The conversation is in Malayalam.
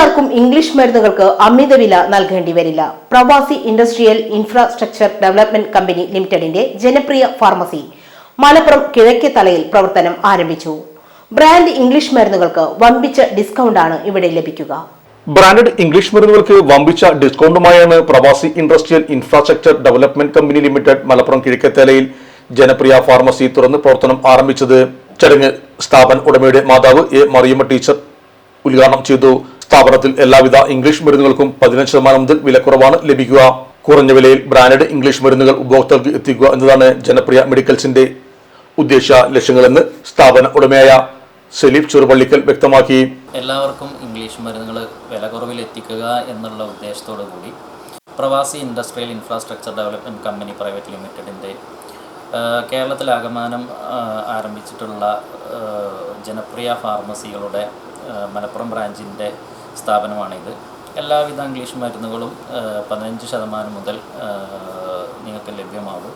ആർക്കും ഇംഗ്ലീഷ് മരുന്നുകൾക്ക് അമിത വില നൽകേണ്ടി വരില്ല. പ്രവാസി ഇൻഡസ്ട്രിയൽ ഇൻഫ്രാസ്ട്രക്ചർ ഡെവലപ്മെന്റ് കമ്പനി ലിമിറ്റഡിന്റെ ജനപ്രിയ ഫാർമസി മലപ്പുറം കിഴക്കേ തലയിൽ പ്രവർത്തനം ആരംഭിച്ചു. ബ്രാൻഡ് ഇംഗ്ലീഷ് മരുന്നുകൾക്ക് വമ്പിച്ച ഡിസ്കൗണ്ടാണ് ഇവിടെ ലഭിക്കുക. ബ്രാൻഡഡ് ഇംഗ്ലീഷ് മരുന്നുകൾക്ക് വമ്പിച്ച ഡിസ്കൗണ്ടുമായാണ് പ്രവാസി industrial infrastructure development company limited Malappuram കിഴക്കത്തേലയിൽ ജനപ്രിയ ഫാർമസി തുറന്ന് പ്രവർത്തനം ആരംഭിച്ചത്. ചടങ്ങ് സ്ഥാപന ഉടമയുടെ മാതാവ് എ മറിയമ്മ ടീച്ചർ ഉദ്ഘാടനം ചെയ്തു. സ്ഥാപനത്തിൽ എല്ലാവിധ ഇംഗ്ലീഷ് മരുന്നുകൾക്കും പതിനഞ്ച് ശതമാനം മുതൽ വിലക്കുറവാണ് ലഭിക്കുക. കുറഞ്ഞ വിലയിൽ ബ്രാൻഡഡ് ഇംഗ്ലീഷ് മരുന്നുകൾ ഉപഭോക്താക്കൾക്ക് എത്തിക്കുക എന്നതാണ് ജനപ്രിയ മെഡിക്കൽസിന്റെ ഉദ്ദേശ ലക്ഷ്യങ്ങളെന്ന് സ്ഥാപന ഉടമയായ സലീഫ് ചെറുപള്ളിക്കൽ വ്യക്തമാക്കി. എല്ലാവർക്കും ഇംഗ്ലീഷ് മരുന്നുകൾ വില കുറവിൽ എത്തിക്കുക എന്നുള്ള ഉദ്ദേശത്തോടു കൂടി പ്രവാസി industrial infrastructure development company private ലിമിറ്റഡിന്റെ കേരളത്തിലാകമാനം ആ, ആരംഭിച്ചിട്ടുള്ള ജനപ്രിയ ഫാർമസികളുടെ മലപ്പുറം ബ്രാഞ്ചിന്റെ സ്ഥാപനമാണിത്. എല്ലാവിധ ഇംഗ്ലീഷ് മരുന്നുകളും പതിനഞ്ച് ശതമാനം മുതൽ നിങ്ങൾക്ക് ലഭ്യമാകും.